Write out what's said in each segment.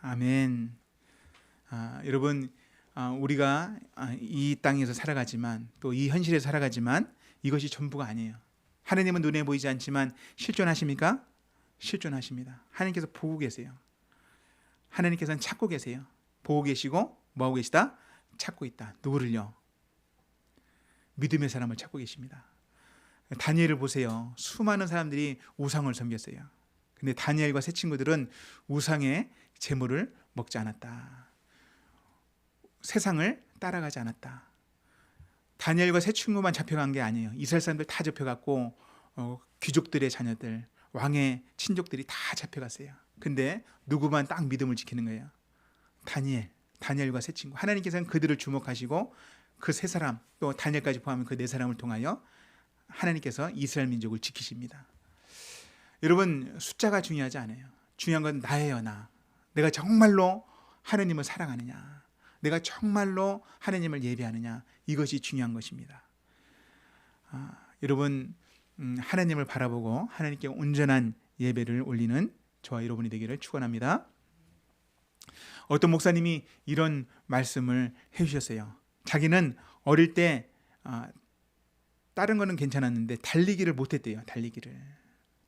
아멘. 아, 여러분, 아, 우리가 아, 이 땅에서 살아가지만 또 이 현실에 살아가지만 이것이 전부가 아니에요. 하나님은 눈에 보이지 않지만 실존하십니까? 실존하십니다. 하나님께서 보고 계세요. 하나님께서는 찾고 계세요. 보고 계시고 뭐하고 계시다? 찾고 있다. 누구를요? 믿음의 사람을 찾고 계십니다. 다니엘을 보세요. 수많은 사람들이 우상을 섬겼어요. 근데 다니엘과 세 친구들은 우상의 재물을 먹지 않았다. 세상을 따라가지 않았다. 다니엘과 세 친구만 잡혀간 게 아니에요. 이스라엘 사람들 다 잡혀갔고 어, 귀족들의 자녀들, 왕의 친족들이 다 잡혀갔어요. 근데 누구만 딱 믿음을 지키는 거예요. 다니엘, 다니엘과 세 친구. 하나님께서는 그들을 주목하시고 그 세 사람 또 다니엘까지 포함한 그 네 사람을 통하여 하나님께서 이스라엘 민족을 지키십니다. 여러분 숫자가 중요하지 않아요. 중요한 건 나예요, 나. 내가 정말로 하나님을 사랑하느냐. 내가 정말로 하나님을 예배하느냐. 이것이 중요한 것입니다. 아, 여러분 음, 하나님을 바라보고 하나님께 온전한 예배를 올리는 저와 여러분이 되기를 축원합니다. 어떤 목사님이 이런 말씀을 해주셨어요. 자기는 어릴 때 아, 다른 거는 괜찮았는데 달리기를 못했대요. 달리기를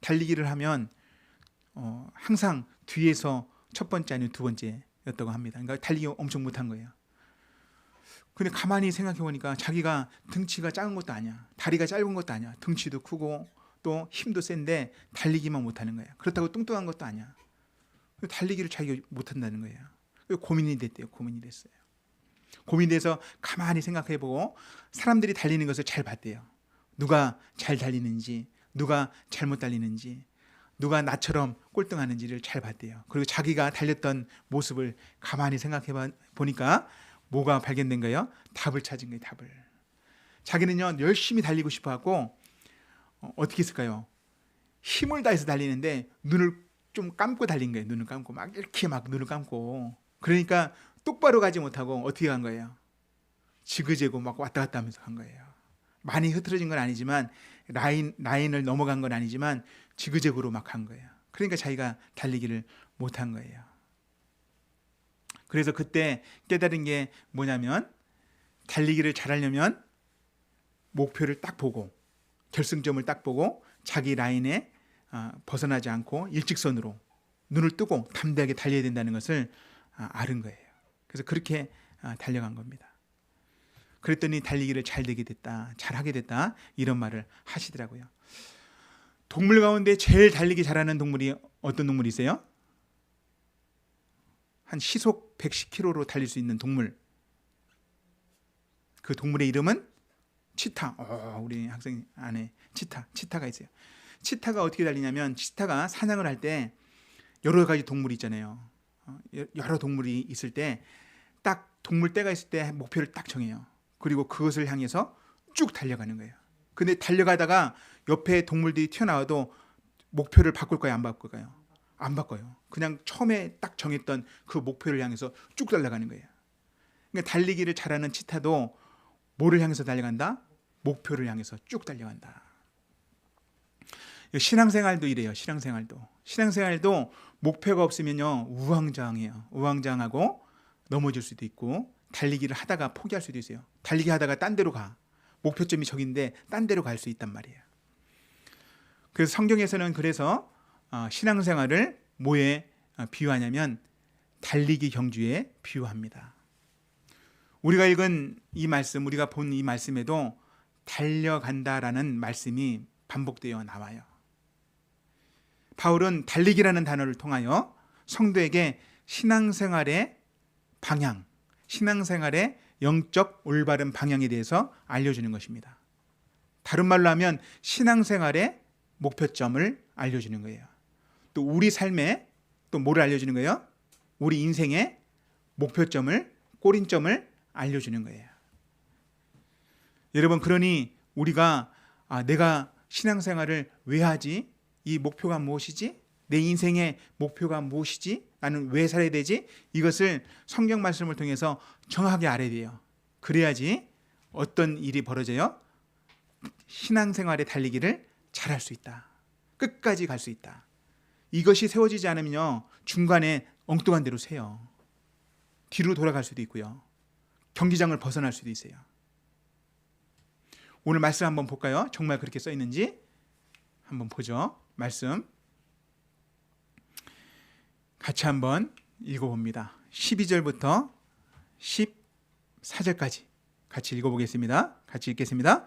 달리기를 하면 어, 항상 뒤에서 첫 번째 아니면 두 번째였다고 합니다. 그러니까 달리기 엄청 못한 거예요. 근데 가만히 생각해 보니까 자기가 등치가 작은 것도 아니야. 다리가 짧은 것도 아니야. 등치도 크고 또 힘도 센데 달리기만 못하는 거야. 그렇다고 뚱뚱한 것도 아니야. 달리기를 자기가 못한다는 거예요. 고민이 됐대요. 고민이 됐어요. 고민돼서 가만히 생각해 보고 사람들이 달리는 것을 잘 봤대요. 누가 잘 달리는지, 누가 잘못 달리는지, 누가 나처럼 꼴등하는지를 잘 봤대요. 그리고 자기가 달렸던 모습을 가만히 생각해 보니까 뭐가 발견된 거예요? 답을 찾은 거예요, 답을. 자기는요, 열심히 달리고 싶어 하고, 어, 어떻게 했을까요? 힘을 다해서 달리는데, 눈을 좀 감고 달린 거예요. 눈을 감고, 막 이렇게 막 눈을 감고. 그러니까 똑바로 가지 못하고, 어떻게 간 거예요? 지그재고 막 왔다 갔다 하면서 간 거예요. 많이 흐트러진 건 아니지만, 라인, 라인을 넘어간 건 아니지만, 지그재그로 막간 거예요. 그러니까 자기가 달리기를 못한 거예요. 그래서 그때 깨달은 게 뭐냐면 달리기를 잘하려면 목표를 딱 보고 결승점을 딱 보고 자기 라인에 아, 벗어나지 않고 일직선으로 눈을 뜨고 담대하게 달려야 된다는 것을 아, 아는 거예요. 그래서 그렇게 아, 달려간 겁니다. 그랬더니 달리기를 잘 되게 됐다, 잘 하게 됐다 이런 말을 하시더라고요. 동물 가운데 제일 달리기 잘하는 동물이 어떤 동물이세요? 한 시속 110km로 달릴 수 있는 동물. 그 동물의 이름은 치타. 어, 우리 학생 안에 치타, 치타가 있어요. 치타가 어떻게 달리냐면 치타가 사냥을 할 때 여러 가지 동물이 있잖아요. 어, 여러 동물이 있을 때 딱 동물 떼가 있을 때 목표를 딱 정해요. 그리고 그것을 향해서 쭉 달려가는 거예요. 근데 달려가다가 옆에 동물들이 튀어나와도 목표를 바꿀 거예요, 안 바꿀 거예요? 안 바꿔요. 그냥 처음에 딱 정했던 그 목표를 향해서 쭉 달려가는 거예요. 그러니까 달리기를 잘하는 치타도 뭐를 향해서 달려간다? 목표를 향해서 쭉 달려간다. 신앙생활도 이래요. 신앙생활도. 신앙생활도 목표가 없으면요 우왕좌왕해요. 우왕좌왕하고 넘어질 수도 있고 달리기를 하다가 포기할 수도 있어요. 달리기 하다가 딴 데로 가. 목표점이 저긴데 딴 데로 갈 수 있단 말이에요. 그래서 성경에서는 그래서 어, 신앙생활을 뭐에 어, 비유하냐면 달리기 경주에 비유합니다. 우리가 읽은 이 말씀, 우리가 본 이 말씀에도 달려간다라는 말씀이 반복되어 나와요. 바울은 달리기라는 단어를 통하여 성도에게 신앙생활의 방향, 신앙생활의 영적 올바른 방향에 대해서 알려주는 것입니다. 다른 말로 하면 신앙생활의 목표점을 알려주는 거예요. 또 우리 삶에 또 뭐를 알려주는 거예요? 우리 인생의 목표점을 꼬린점을 알려주는 거예요. 여러분 그러니 우리가 아, 내가 신앙생활을 왜 하지? 이 목표가 무엇이지? 내 인생의 목표가 무엇이지? 나는 왜 살아야 되지? 이것을 성경 말씀을 통해서 정확하게 알아야 돼요. 그래야지 어떤 일이 벌어져요? 신앙생활의 달리기를 잘할 수 있다. 끝까지 갈 수 있다. 이것이 세워지지 않으면요 중간에 엉뚱한 대로 새요. 뒤로 돌아갈 수도 있고요. 경기장을 벗어날 수도 있어요. 오늘 말씀 한번 볼까요? 정말 그렇게 써 있는지 한번 보죠. 말씀 같이 한번 읽어봅니다. 12절부터 14절까지 같이 읽어보겠습니다. 같이 읽겠습니다.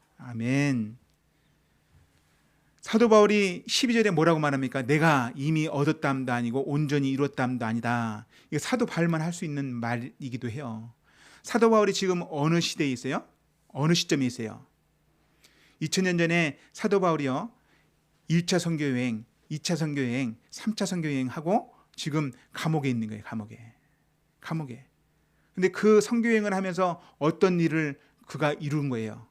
아멘. 사도 바울이 12절에 뭐라고 말합니까? 내가 이미 얻었담도 아니고 온전히 이뤘담도 아니다. 이거 사도 바울만 할 수 있는 말이기도 해요. 사도 바울이 지금 어느 시대에 있어요? 어느 시점에 있어요? 2000년 전에 사도 바울이요. 1차 선교 여행, 2차 선교 여행, 3차 선교 여행 하고 지금 감옥에 있는 거예요. 감옥에. 감옥에. 근데 그 선교 여행을 하면서 어떤 일을 그가 이룬 거예요.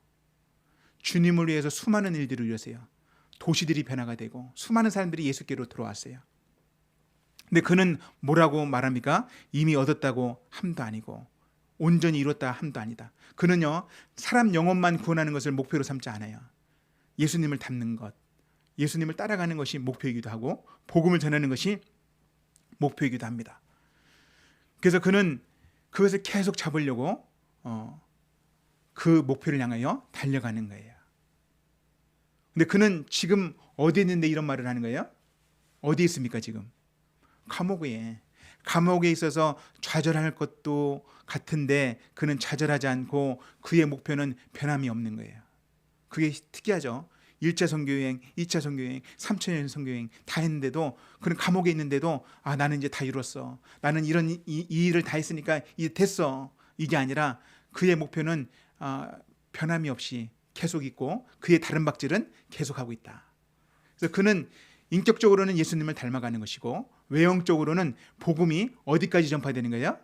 주님을 위해서 수많은 일들을 이뤘어요. 도시들이 변화가 되고 수많은 사람들이 예수께로 들어왔어요. 근데 그는 뭐라고 말합니까? 이미 얻었다고 함도 아니고 온전히 이뤘다 함도 아니다. 그는요 사람 영혼만 구원하는 것을 목표로 삼지 않아요. 예수님을 닮는 것, 예수님을 따라가는 것이 목표이기도 하고 복음을 전하는 것이 목표이기도 합니다. 그래서 그는 그것을 계속 잡으려고 어, 그 목표를 향하여 달려가는 거예요. 근데 그는 지금 어디 있는데 이런 말을 하는 거예요? 어디 있습니까 지금? 감옥에 감옥에 있어서 좌절할 것도 같은데 그는 좌절하지 않고 그의 목표는 변함이 없는 거예요. 그게 특이하죠. 1차 선교여행, 2차 선교여행, 3차 선교여행 다 했는데도 그는 감옥에 있는데도 아 나는 이제 다 이뤘어. 나는 이런 이, 이 일을 다 했으니까 이제 됐어. 이게 아니라 그의 목표는 아, 변함이 없이 계속 있고 그의 다른 박질은 계속하고 있다. 그래서 그는 인격적으로는 예수님을 닮아가는 것이고 외형적으로는 복음이 어디까지 전파되는 거예요?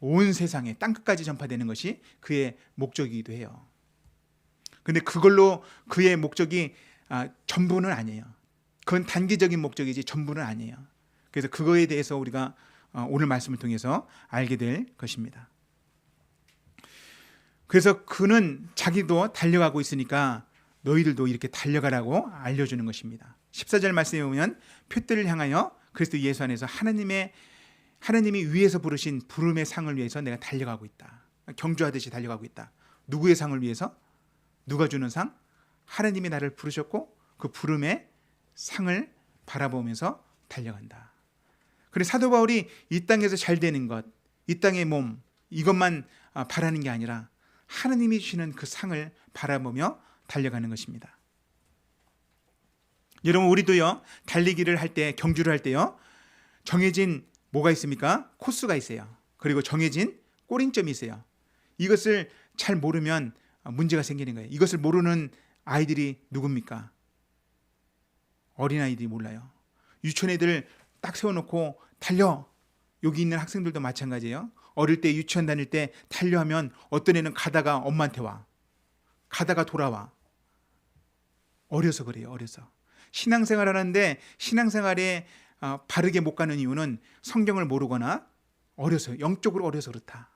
온 세상에 땅 끝까지 전파되는 것이 그의 목적이기도 해요. 근데 그걸로 그의 목적이 아, 전부는 아니에요. 그건 단기적인 목적이지 전부는 아니에요. 그래서 그거에 대해서 우리가 어, 오늘 말씀을 통해서 알게 될 것입니다. 그래서 그는 자기도 달려가고 있으니까 너희들도 이렇게 달려가라고 알려주는 것입니다. 14절 말씀에 보면 표대를 향하여 그리스도 예수 안에서 하나님의 하나님이 위에서 부르신 부름의 상을 위해서 내가 달려가고 있다. 경주하듯이 달려가고 있다. 누구의 상을 위해서? 누가 주는 상? 하나님이 나를 부르셨고 그 부름의 상을 바라보면서 달려간다. 그래 사도 바울이 이 땅에서 잘 되는 것, 이 땅의 몸 이것만 아, 바라는 게 아니라 하나님이 주시는 그 상을 바라보며 달려가는 것입니다. 여러분 우리도요 달리기를 할 때 경주를 할 때요 정해진 뭐가 있습니까? 코스가 있어요. 그리고 정해진 꼬린점이 있어요. 이것을 잘 모르면 문제가 생기는 거예요. 이것을 모르는 아이들이 누굽니까? 어린 아이들이 몰라요. 유치원 애들 딱 세워놓고 달려. 여기 있는 학생들도 마찬가지예요. 어릴 때 유치원 다닐 때 달려하면 어떤 애는 가다가 엄마한테 와. 가다가 돌아와. 어려서 그래요. 어려서. 신앙생활 하는데 신앙생활에 어, 바르게 못 가는 이유는 성경을 모르거나 어려서 영적으로 어려서 그렇다.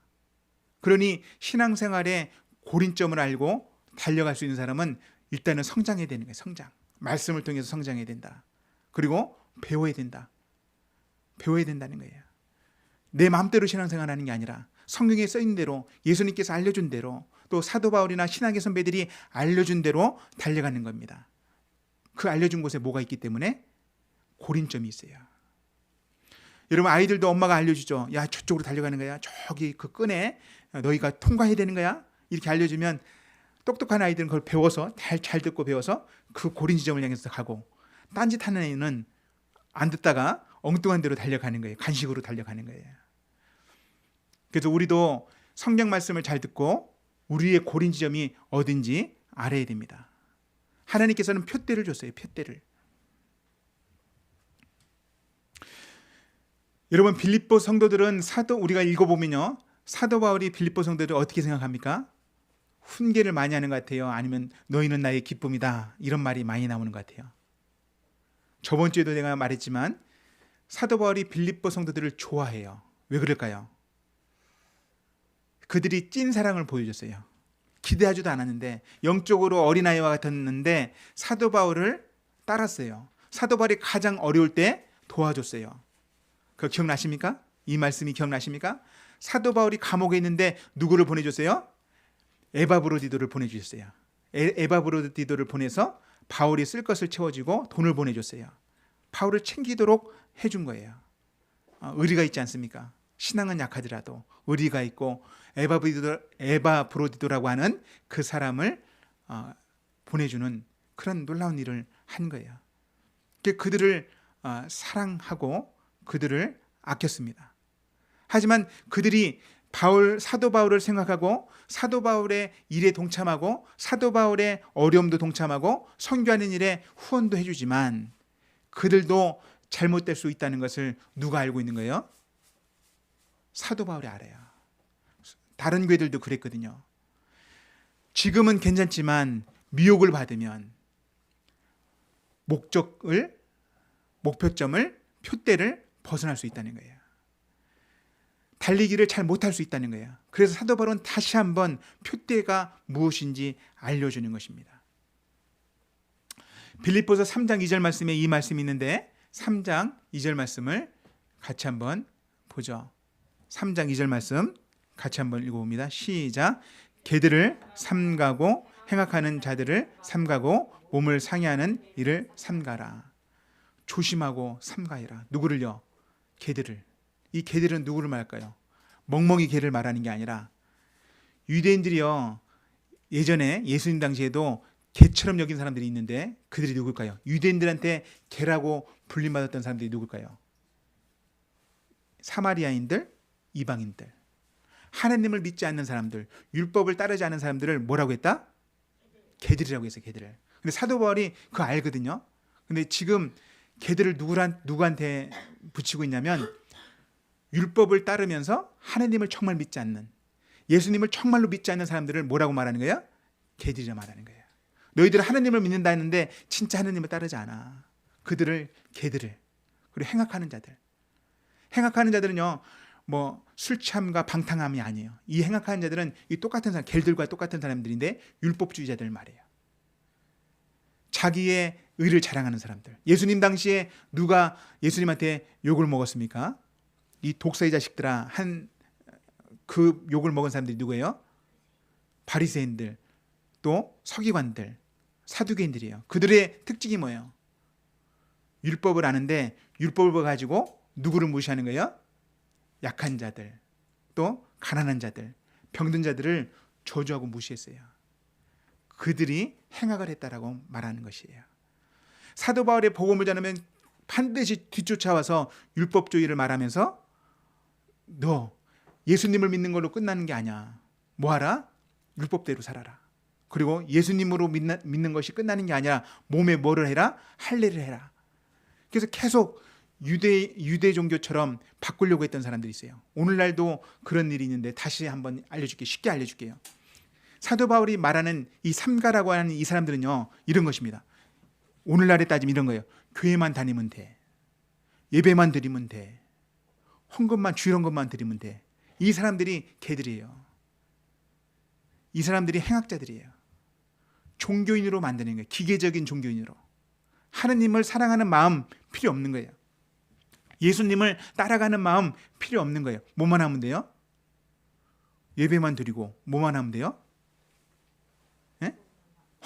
그러니 신앙생활에 고린점을 알고 달려갈 수 있는 사람은 일단은 성장해야 되는 거예요. 성장. 말씀을 통해서 성장해야 된다. 그리고 배워야 된다. 배워야 된다는 거예요. 내 마음대로 신앙생활 하는 게 아니라 성경에 써 있는 대로 예수님께서 알려준 대로 또 사도 바울이나 신학의 선배들이 알려준 대로 달려가는 겁니다. 그 알려준 곳에 뭐가 있기 때문에 고린점이 있어요. 여러분 아이들도 엄마가 알려주죠. 야 저쪽으로 달려가는 거야. 저기 그 끈에 너희가 통과해야 되는 거야. 이렇게 알려주면 똑똑한 아이들은 그걸 배워서 잘, 잘 듣고 배워서 그 고린 지점을 향해서 가고 딴짓하는 애는 안 듣다가 엉뚱한 대로 달려가는 거예요. 간식으로 달려가는 거예요. 그래서 우리도 성경 말씀을 잘 듣고 우리의 고린 지점이 어딘지 알아야 됩니다. 하나님께서는 표대를 줬어요. 표대를. 여러분 빌립보 성도들은 사도 우리가 읽어보면요 사도 바울이 빌립보 성도들 어떻게 생각합니까? 훈계를 많이 하는 것 같아요. 아니면 너희는 나의 기쁨이다 이런 말이 많이 나오는 것 같아요. 저번 주에도 내가 말했지만 사도 바울이 빌립보 성도들을 좋아해요. 왜 그럴까요? 그들이 찐 사랑을 보여줬어요. 기대하지도 않았는데 영적으로 어린아이와 같았는데 사도 바울을 따랐어요. 사도 바울이 가장 어려울 때 도와줬어요. 그 기억나십니까? 이 말씀이 기억나십니까? 사도 바울이 감옥에 있는데 누구를 보내줬어요? 에바브로디도를 보내주셨어요. 에, 에바브로디도를 보내서 바울이 쓸 것을 채워주고 돈을 보내줬어요. 바울을 챙기도록 해준 거예요. 어, 의리가 있지 않습니까? 신앙은 약하더라도 의리가 있고 에바브로디도, 에바브로디도라고 하는 그 사람을 어, 보내주는 그런 놀라운 일을 한 거예요. 그 그들을 어, 사랑하고 그들을 아꼈습니다. 하지만 그들이 바울 사도 바울을 생각하고 사도 바울의 일에 동참하고 사도 바울의 어려움도 동참하고 선교하는 일에 후원도 해주지만 그들도 잘못될 수 있다는 것을 누가 알고 있는 거예요? 사도 바울이 알아요. 다른 교회들도 그랬거든요. 지금은 괜찮지만 미혹을 받으면 목적을 목표점을 표대를 벗어날 수 있다는 거예요. 달리기를 잘 못할 수 있다는 거예요. 그래서 사도 바울은 다시 한번 표대가 무엇인지 알려주는 것입니다. 빌립보서 3장 2절 말씀에 이 말씀이 있는데 3장 2절 말씀을 같이 한번 보죠. 3장 2절 말씀 같이 한번 읽어봅니다. 시작. 개들을 삼가고 행악하는 자들을 삼가고 몸을 상해하는 일을 삼가라. 조심하고 삼가해라. 누구를요? 개들을. 이 개들은 누구를 말할까요? 멍멍이 개를 말하는 게 아니라 유대인들이요. 예전에 예수님 당시에도 개처럼 여긴 사람들이 있는데 그들이 누굴까요? 유대인들한테 개라고 불림받았던 사람들이 누굴까요? 사마리아인들, 이방인들. 하나님을 믿지 않는 사람들, 율법을 따르지 않는 사람들을 뭐라고 했다? 개들이라고 해서 개들을. 근데 사도 바울이 그거 알거든요. 근데 지금 개들을 누구란 누구한테 붙이고 있냐면 율법을 따르면서 하나님을 정말 믿지 않는 예수님을 정말로 믿지 않는 사람들을 뭐라고 말하는 거야? 개들이라 말하는 거예요. 너희들은 하나님을 믿는다 했는데 진짜 하나님을 따르지 않아. 그들을 개들을 그리고 행악하는 자들. 행악하는 자들은요. 뭐 술취함과 방탕함이 아니에요. 이 행악하는 자들은 이 똑같은 사람, 갤들과 똑같은 사람들인데 율법주의자들 말이에요. 자기의 의를 자랑하는 사람들. 예수님 당시에 누가 예수님한테 욕을 먹었습니까? 이 독사의 자식들아 한 그 욕을 먹은 사람들이 누구예요? 바리새인들 또 서기관들 사두개인들이에요. 그들의 특징이 뭐예요? 율법을 아는데 율법을 가지고 누구를 무시하는 거예요? 약한 자들 또 가난한 자들 병든 자들을 저주하고 무시했어요. 그들이 행악을 했다라고 말하는 것이에요. 사도 바울의 복음을 전하면 반드시 뒤쫓아와서 율법주의를 말하면서 너 예수님을 믿는 걸로 끝나는 게 아니야. 뭐하라? 율법대로 살아라. 그리고 예수님으로 믿는 것이 끝나는 게 아니라 몸에 뭐를 해라? 할례를 해라. 그래서 계속 유대 유대 종교처럼 바꾸려고 했던 사람들이 있어요. 오늘날도 그런 일이 있는데 다시 한번 알려줄게 쉽게 알려줄게요. 사도 바울이 말하는 이 삼가라고 하는 이 사람들은요 이런 것입니다. 오늘날에 따지면 이런 거예요. 교회만 다니면 돼. 예배만 드리면 돼. 헌금만 주일헌 것만 드리면 돼. 이 사람들이 개들이에요. 이 사람들이 행악자들이에요. 종교인으로 만드는 거예요. 기계적인 종교인으로. 하느님을 사랑하는 마음 필요 없는 거예요. 예수님을 따라가는 마음 필요 없는 거예요. 뭐만 하면 돼요? 예배만 드리고 뭐만 하면 돼요? 예?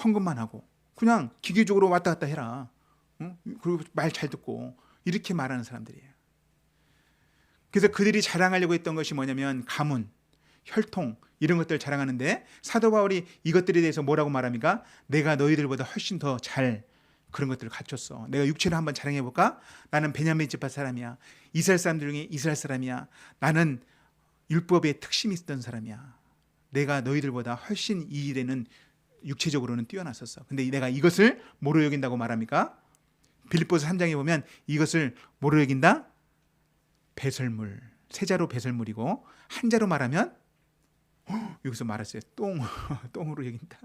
헌금만 하고 그냥 기계적으로 왔다 갔다 해라. 응? 그리고 말 잘 듣고 이렇게 말하는 사람들이에요. 그래서 그들이 자랑하려고 했던 것이 뭐냐면 가문, 혈통 이런 것들 을 자랑하는데 사도 바울이 이것들에 대해서 뭐라고 말합니까? 내가 너희들보다 훨씬 더 잘 그런 것들을 갖췄어. 내가 육체를 한번 자랑해 볼까? 나는 베냐민 집파 사람이야. 이스라엘 사람들 중에 이스라엘 사람이야. 나는 율법에 특심이 있었던 사람이야. 내가 너희들보다 훨씬 이 일에는 육체적으로는 뛰어났었어. 근데 내가 이것을 뭐로 여긴다고 말합니까? 빌립보서 3장에 보면 이것을 뭐로 여긴다? 배설물, 세 자로 배설물이고 한 자로 말하면 헉, 여기서 말했어요. 똥, 똥으로 여긴다.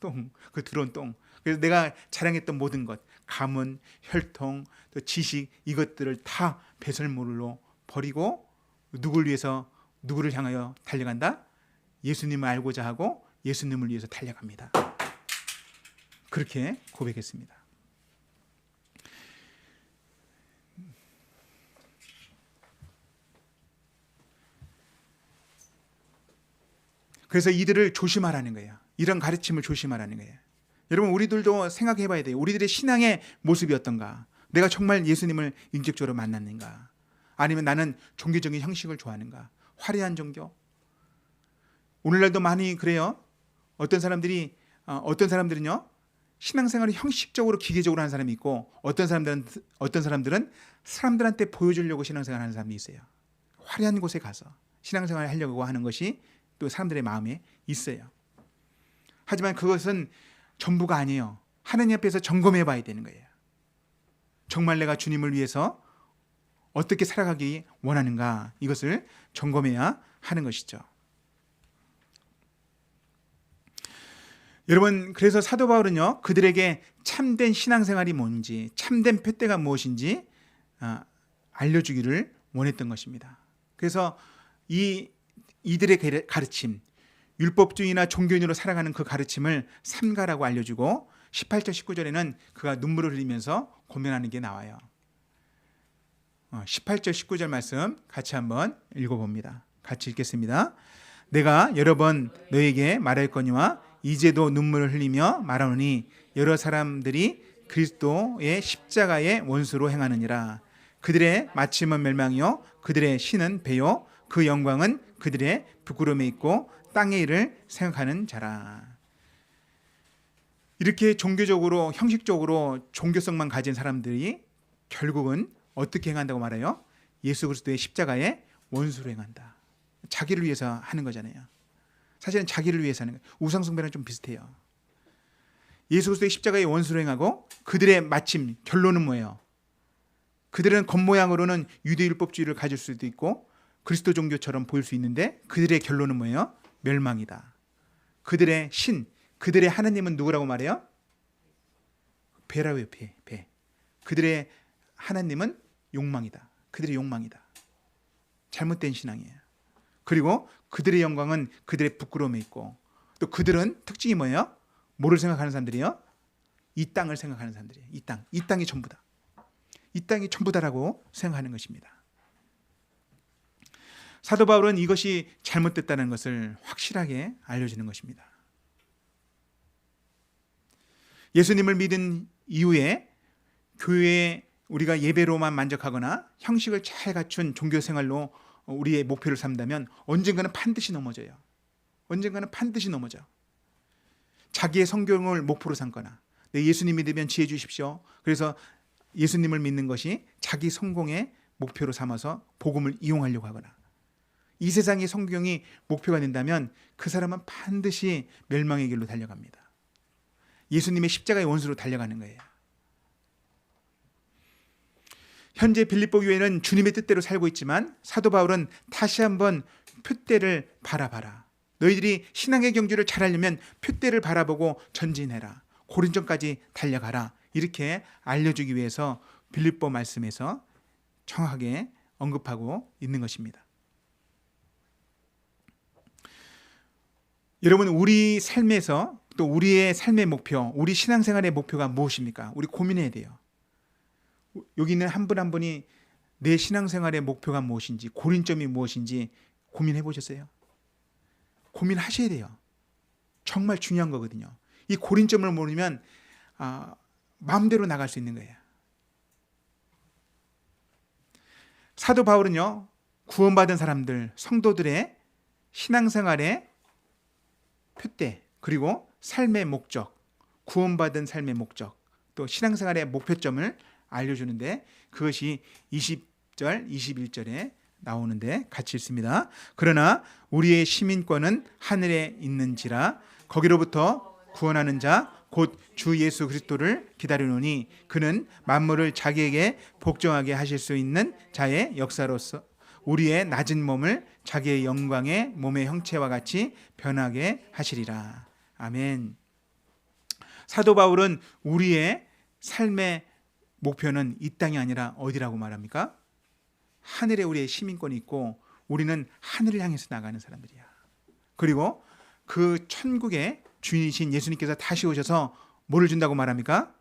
똥, 그 들어온 똥. 그래서 내가 자랑했던 모든 것, 가문, 혈통, 또 지식 이것들을 다 배설물로 버리고 누구를 위해서 누구를 향하여 달려간다? 예수님을 알고자 하고 예수님을 위해서 달려갑니다. 그렇게 고백했습니다. 그래서 이들을 조심하라는 거예요. 이런 가르침을 조심하라는 거예요. 여러분 우리들도 생각해 봐야 돼요. 우리들의 신앙의 모습이 어떤가? 내가 정말 예수님을 인격적으로 만났는가? 아니면 나는 종교적인 형식을 좋아하는가? 화려한 종교? 오늘날도 많이 그래요. 어떤 사람들이 어, 어떤 사람들은요. 신앙생활을 형식적으로 기계적으로 하는 사람이 있고 어떤 사람들은 어떤 사람들은 사람들한테 보여주려고 신앙생활 하는 사람이 있어요. 화려한 곳에 가서 신앙생활을 하려고 하는 것이 또 사람들의 마음에 있어요. 하지만 그것은 전부가 아니에요. 하나님 앞에서 점검해 봐야 되는 거예요. 정말 내가 주님을 위해서 어떻게 살아가기 원하는가 이것을 점검해야 하는 것이죠. 여러분 그래서 사도 바울은요 그들에게 참된 신앙생활이 뭔지 참된 표대가 무엇인지 아, 알려주기를 원했던 것입니다. 그래서 이 이들의 가르침 율법주의나 종교인으로 살아가는 그 가르침을 삼가라고 알려주고 18절 19절에는 그가 눈물을 흘리면서 고민하는 게 나와요. 18절 19절 말씀 같이 한번 읽어봅니다. 같이 읽겠습니다. 내가 여러 번 너에게 말할 거니와 이제도 눈물을 흘리며 말하노니 여러 사람들이 그리스도의 십자가의 원수로 행하느니라. 그들의 마침은 멸망이요 그들의 신은 배요 그 영광은 그들의 부끄러움에 있고 땅의 일을 생각하는 자라. 이렇게 종교적으로 형식적으로 종교성만 가진 사람들이 결국은 어떻게 행한다고 말해요? 예수 그리스도의 십자가의 원수로 행한다. 자기를 위해서 하는 거잖아요. 사실은 자기를 위해서 하는 거예요. 우상 숭배랑 좀 비슷해요. 예수 그리스도의 십자가의 원수로 행하고 그들의 마침 결론은 뭐예요? 그들은 겉모양으로는 유대율법주의를 가질 수도 있고 그리스도 종교처럼 보일 수 있는데 그들의 결론은 뭐예요? 멸망이다. 그들의 신, 그들의 하나님은 누구라고 말해요? 배라고요, 배, 배. 그들의 하나님은 욕망이다. 그들의 욕망이다. 잘못된 신앙이에요. 그리고 그들의 영광은 그들의 부끄러움에 있고 또 그들은 특징이 뭐예요? 뭐를 생각하는 사람들이요? 이 땅을 생각하는 사람들이에요. 이 땅. 이 땅이 전부다. 이 땅이 전부다라고 생각하는 것입니다. 사도 바울은 이것이 잘못됐다는 것을 확실하게 알려주는 것입니다. 예수님을 믿은 이후에 교회에 우리가 예배로만 만족하거나 형식을 잘 갖춘 종교 생활로 우리의 목표를 삼다면 언젠가는 반드시 넘어져요. 언젠가는 반드시 넘어져. 자기의 성경을 목표로 삼거나 내 예수님 믿으면 지혜 주십시오. 그래서 예수님을 믿는 것이 자기 성공의 목표로 삼아서 복음을 이용하려고 하거나 이 세상의 성경이 목표가 된다면 그 사람은 반드시 멸망의 길로 달려갑니다. 예수님의 십자가의 원수로 달려가는 거예요. 현재 빌립보 교회는 주님의 뜻대로 살고 있지만 사도 바울은 다시 한번 표대를 바라봐라. 너희들이 신앙의 경주를 잘하려면 표대를 바라보고 전진해라. 고린전까지 달려가라. 이렇게 알려주기 위해서 빌립보 말씀에서 정확하게 언급하고 있는 것입니다. 여러분 우리 삶에서 또 우리의 삶의 목표, 우리 신앙생활의 목표가 무엇입니까? 우리 고민해야 돼요. 여기 있는 한분한 분이 내 신앙생활의 목표가 무엇인지, 고린점이 무엇인지 고민해 보셨어요? 고민하셔야 돼요. 정말 중요한 거거든요. 이 고린점을 모르면 아, 마음대로 나갈 수 있는 거예요. 사도 바울은요, 구원받은 사람들, 성도들의 신앙생활에 표대 그리고 삶의 목적, 구원받은 삶의 목적, 또 신앙생활의 목표점을 알려주는데 그것이 20절, 21절에 나오는데 같이 있습니다. 그러나 우리의 시민권은 하늘에 있는지라 거기로부터 구원하는 자 곧 주 예수 그리스도를 기다리노니 그는 만물을 자기에게 복종하게 하실 수 있는 자의 역사로서 우리의 낮은 몸을 자기의 영광의 몸의 형체와 같이 변하게 하시리라. 아멘. 사도 바울은 우리의 삶의 목표는 이 땅이 아니라 어디라고 말합니까? 하늘에 우리의 시민권이 있고 우리는 하늘을 향해서 나가는 사람들이야. 그리고 그 천국의 주인이신 예수님께서 다시 오셔서 뭐를 준다고 말합니까?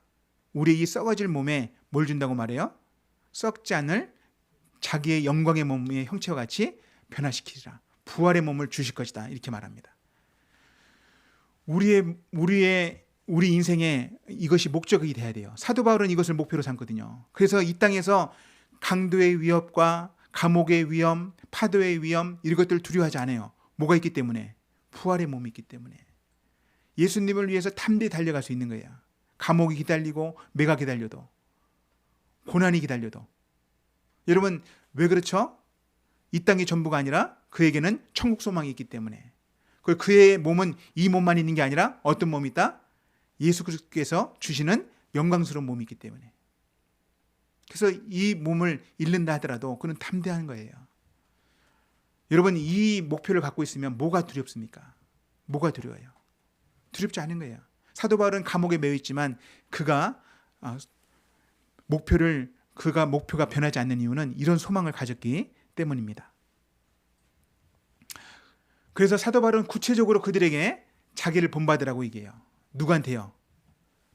우리 이 썩어질 몸에 뭘 준다고 말해요? 썩지 않을 자기의 영광의 몸의 형체와 같이 변화시키리라. 부활의 몸을 주실 것이다. 이렇게 말합니다. 우리의 우리의 우리 인생에 이것이 목적이 돼야 돼요. 사도 바울은 이것을 목표로 삼거든요. 그래서 이 땅에서 강도의 위협과 감옥의 위험, 파도의 위험 이런 것들 두려워하지 않아요. 뭐가 있기 때문에 부활의 몸이 있기 때문에 예수님을 위해서 탐대히 달려갈 수 있는 거예요. 감옥이 기다리고 매가 기다려도 고난이 기다려도 여러분 왜 그렇죠? 이 땅이 전부가 아니라 그에게는 천국 소망이 있기 때문에 그리고 그의 몸은 이 몸만 있는 게 아니라 어떤 몸이 있다? 예수 그리스도께서 주시는 영광스러운 몸이 있기 때문에 그래서 이 몸을 잃는다 하더라도 그는 탐대하는 거예요. 여러분 이 목표를 갖고 있으면 뭐가 두렵습니까? 뭐가 두려워요? 두렵지 않은 거예요. 사도 바울은 감옥에 매여 있지만 그가 아, 목표를 그가 목표가 변하지 않는 이유는 이런 소망을 가졌기 때문입니다. 그래서 사도 바울은 구체적으로 그들에게 자기를 본받으라고 얘기해요. 누구한테요?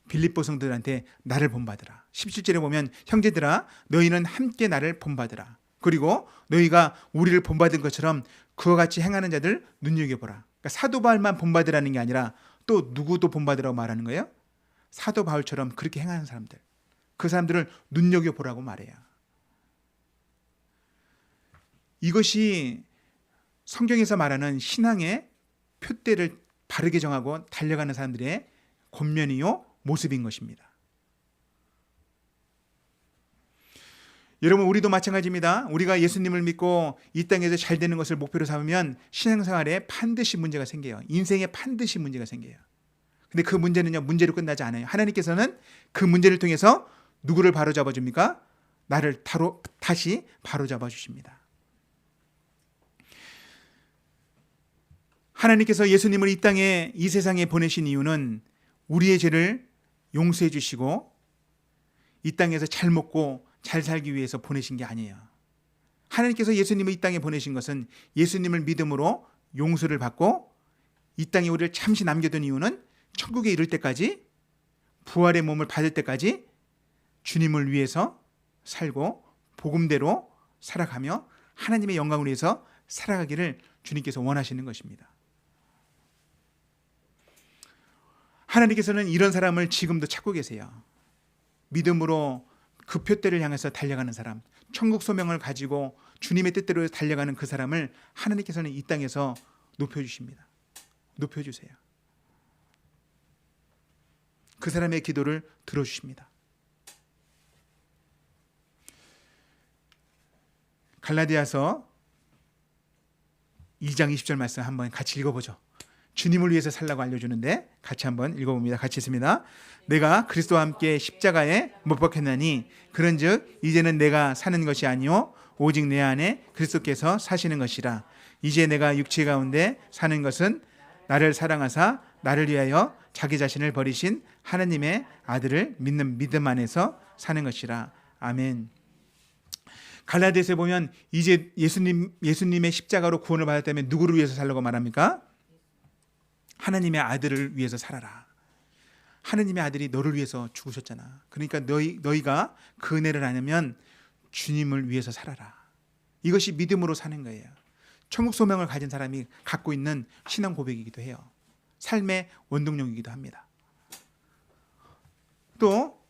빌립보 성들한테 나를 본받으라. 17절에 보면 형제들아 너희는 함께 나를 본받으라. 그리고 너희가 우리를 본받은 것처럼 그와 같이 행하는 자들 눈여겨보라. 그러니까 사도 바울만 본받으라는 게 아니라 또 누구도 본받으라고 말하는 거예요? 사도 바울처럼 그렇게 행하는 사람들. 그 사람들을 눈여겨보라고 말해요. 이것이 성경에서 말하는 신앙의 표대를 바르게 정하고 달려가는 사람들의 권면이요 모습인 것입니다. 여러분 우리도 마찬가지입니다. 우리가 예수님을 믿고 이 땅에서 잘 되는 것을 목표로 삼으면 신앙생활에 반드시 문제가 생겨요. 인생에 반드시 문제가 생겨요. 근데 그 문제는요 문제로 끝나지 않아요. 하나님께서는 그 문제를 통해서 누구를 바로 잡아 줍니까? 나를 다로, 다시 바로 잡아 주십니다. 하나님께서 예수님을 이 땅에 이 세상에 보내신 이유는 우리의 죄를 용서해 주시고 이 땅에서 잘 먹고 잘 살기 위해서 보내신 게 아니에요. 하나님께서 예수님을 이 땅에 보내신 것은 예수님을 믿음으로 용서를 받고 이 땅에 우리를 잠시 남겨둔 이유는 천국에 이를 때까지 부활의 몸을 받을 때까지 주님을 위해서 살고 복음대로 살아가며 하나님의 영광을 위해서 살아가기를 주님께서 원하시는 것입니다. 하나님께서는 이런 사람을 지금도 찾고 계세요. 믿음으로 그 표대를 향해서 달려가는 사람, 천국 소명을 가지고 주님의 뜻대로 달려가는 그 사람을 하나님께서는 이 땅에서 높여 주십니다. 높여 주세요. 그 사람의 기도를 들어 주십니다. 갈라디아서 2장 20절 말씀 한번 같이 읽어보죠. 주님을 위해서 살라고 알려주는데 같이 한번 읽어봅니다. 같이 있습니다. 내가 그리스도와 함께 십자가에 못 박혔나니 그런즉 이제는 내가 사는 것이 아니요 오직 내 안에 그리스도께서 사시는 것이라. 이제 내가 육체 가운데 사는 것은 나를 사랑하사 나를 위하여 자기 자신을 버리신 하나님의 아들을 믿는 믿음 안에서 사는 것이라. 아멘. 갈라디아서에 보면 이제 예수님 예수님의 십자가로 구원을 받았다면 누구를 위해서 살라고 말합니까? 하나님의 아들을 위해서 살아라. 하나님의 아들이 너를 위해서 죽으셨잖아. 그러니까 너희 너희가 그 은혜를 아냐면 주님을 위해서 살아라. 이것이 믿음으로 사는 거예요. 천국 소명을 가진 사람이 갖고 있는 신앙 고백이기도 해요. 삶의 원동력이기도 합니다. 또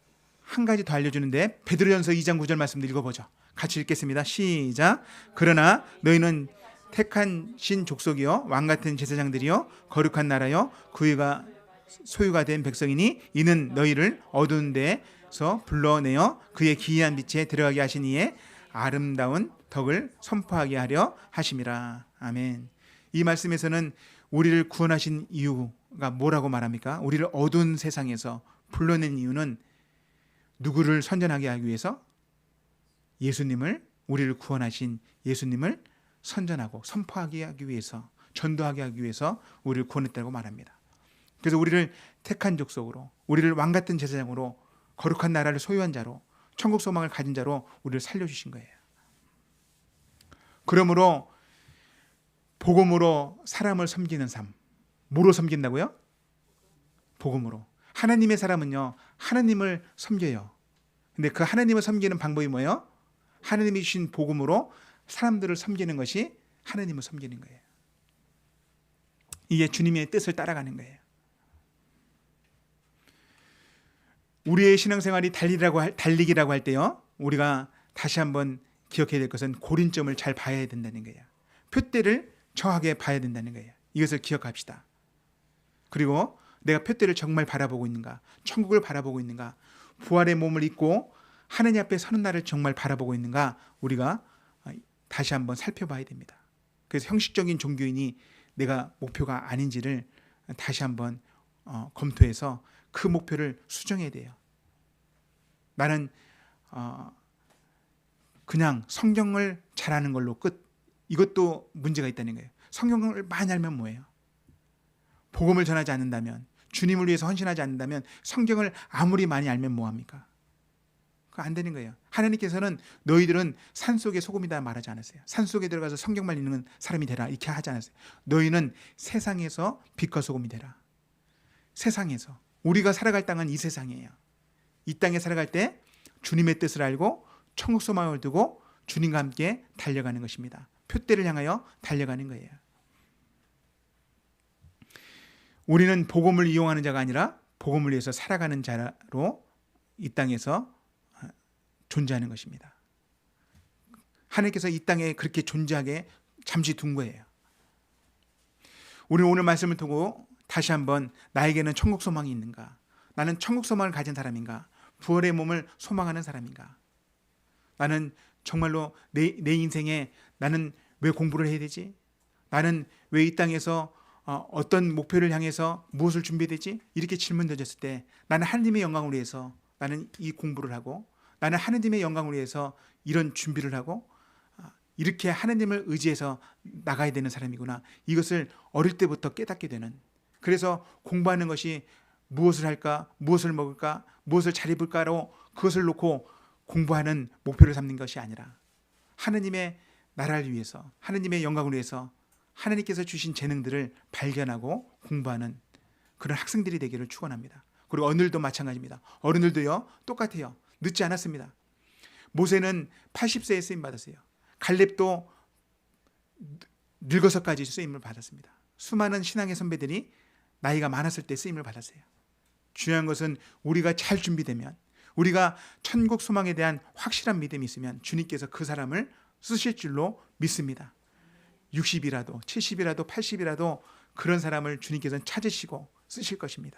한 가지 더 알려주는데 베드로전서 2장 9절 말씀도 읽어보죠. 같이 읽겠습니다. 시작. 그러나 너희는 택한 신 족속이요 왕 같은 제사장들이요 거룩한 나라요 그이가 소유가 된 백성이니 이는 너희를 어두운 데서 불러내어 그의 기이한 빛에 들어가게 이의 아름다운 덕을 선포하게 하려 하심이라 아멘. 이 말씀에서는 우리를 구원하신 이유가 뭐라고 말합니까? 우리를 어두운 세상에서 불러낸 이유는 누구를 선전하게 하기 위해서 예수님을 우리를 구원하신 예수님을 선전하고 선포하게 하기 위해서 전도하게 하기 위해서 우리를 구원했다고 말합니다. 그래서 우리를 택한 족속으로 우리를 왕 같은 제사장으로 거룩한 나라를 소유한 자로 천국 소망을 가진 자로 우리를 살려 주신 거예요. 그러므로 복음으로 사람을 섬기는 삶. 뭐로 섬긴다고요? 복음으로. 하나님의 사람은요. 하나님을 섬겨요. 근데 그 하나님을 섬기는 방법이 뭐예요? 하나님이 주신 복음으로 사람들을 섬기는 것이 하나님을 섬기는 거예요. 이게 주님의 뜻을 따라가는 거예요. 우리의 신앙생활이 달리라고 할, 달리기라고 할 때요. 우리가 다시 한번 기억해야 될 것은 고린점을 잘 봐야 된다는 거예요. 표대를 정확하게 봐야 된다는 거예요. 이것을 기억합시다. 그리고 내가 표대를 정말 바라보고 있는가? 천국을 바라보고 있는가? 부활의 몸을 입고 하느님 앞에 서는 날을 정말 바라보고 있는가? 우리가 다시 한번 살펴봐야 됩니다. 그래서 형식적인 종교인이 내가 목표가 아닌지를 다시 한번 어, 검토해서 그 목표를 수정해야 돼요. 나는 어, 그냥 성경을 잘하는 걸로 끝. 이것도 문제가 있다는 거예요. 성경을 많이 알면 뭐예요? 복음을 전하지 않는다면, 주님을 위해서 헌신하지 않는다면, 성경을 아무리 많이 알면 뭐합니까? 안 되는 거예요. 하나님께서는 너희들은 산 속의 소금이다 말하지 않았어요. 산 속에 들어가서 성경만 읽는 사람이 되라 이렇게 하지 않았어요. 너희는 세상에서 빛과 소금이 되라. 세상에서 우리가 살아갈 땅은 이 세상이에요. 이 땅에 살아갈 때 주님의 뜻을 알고 천국 소망을 두고 주님과 함께 달려가는 것입니다. 표대를 향하여 달려가는 거예요. 우리는 복음을 이용하는 자가 아니라 복음을 위해서 살아가는 자로 이 땅에서 존재하는 것입니다. 하나님께서 이 땅에 그렇게 존재하게 잠시 둔 거예요. 우리 오늘 말씀을 두고 다시 한번 나에게는 천국 소망이 있는가? 나는 천국 소망을 가진 사람인가? 부활의 몸을 소망하는 사람인가? 나는 정말로 내, 내 인생에 나는 왜 공부를 해야 되지? 나는 왜 이 땅에서 어, 어떤 목표를 향해서 무엇을 준비해야 되지? 이렇게 질문 던졌을 때 나는 하나님의 영광을 위해서 나는 이 공부를 하고 나는 하나님의 영광을 위해서 이런 준비를 하고 아, 이렇게 하나님을 의지해서 나가야 되는 사람이구나. 이것을 어릴 때부터 깨닫게 되는. 그래서 공부하는 것이 무엇을 할까, 무엇을 먹을까, 무엇을 잘 입을까로 그것을 놓고 공부하는 목표를 삼는 것이 아니라 하나님의 나라를 위해서, 하나님의 영광을 위해서 하나님께서 주신 재능들을 발견하고 공부하는 그런 학생들이 되기를 축원합니다. 그리고 어른들도 마찬가지입니다. 어른들도요 똑같아요. 늦지 않았습니다. 모세는 80세에 쓰임 받았어요. 갈렙도 늙어서까지 쓰임을 받았습니다. 수많은 신앙의 선배들이 나이가 많았을 때 쓰임을 받았어요. 중요한 것은 우리가 잘 준비되면 우리가 천국 소망에 대한 확실한 믿음이 있으면 주님께서 그 사람을 쓰실 줄로 믿습니다. 60이라도 70이라도 80이라도 그런 사람을 주님께서는 찾으시고 쓰실 것입니다.